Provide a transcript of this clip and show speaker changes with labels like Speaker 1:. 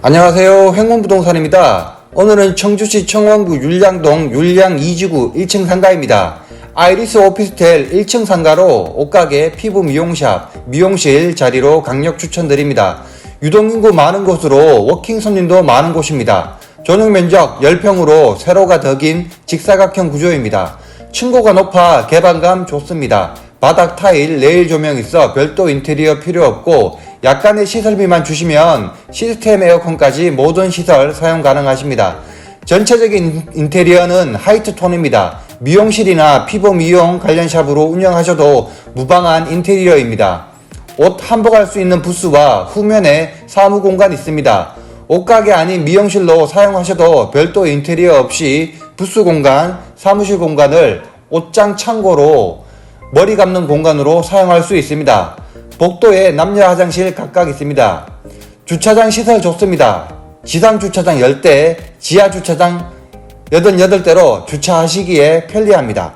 Speaker 1: 안녕하세요. 행운부동산입니다. 오늘은 청주시 청원구 율량동 율량 2지구 1층 상가입니다. 아이리스 오피스텔 1층 상가로 옷가게, 피부 미용샵, 미용실 자리로 강력 추천드립니다. 유동인구 많은 곳으로 워킹 손님도 많은 곳입니다. 전용 면적 10평으로 세로가 더 긴 직사각형 구조입니다. 층고가 높아 개방감 좋습니다. 바닥 타일, 레일 조명 있어 별도 인테리어 필요 없고 약간의 시설비만 주시면 시스템 에어컨까지 모든 시설 사용 가능하십니다. 전체적인 인테리어는 하이트 톤입니다. 미용실이나 피부 미용 관련 샵으로 운영하셔도 무방한 인테리어입니다. 옷 한복할 수 있는 부스와 후면에 사무 공간 있습니다. 옷가게 아닌 미용실로 사용하셔도 별도 인테리어 없이 부스 공간, 사무실 공간을 옷장 창고로 머리 감는 공간으로 사용할 수 있습니다. 복도에 남녀 화장실 각각 있습니다. 주차장 시설 좋습니다. 지상 주차장 10대, 지하 주차장 88대로 주차하시기에 편리합니다.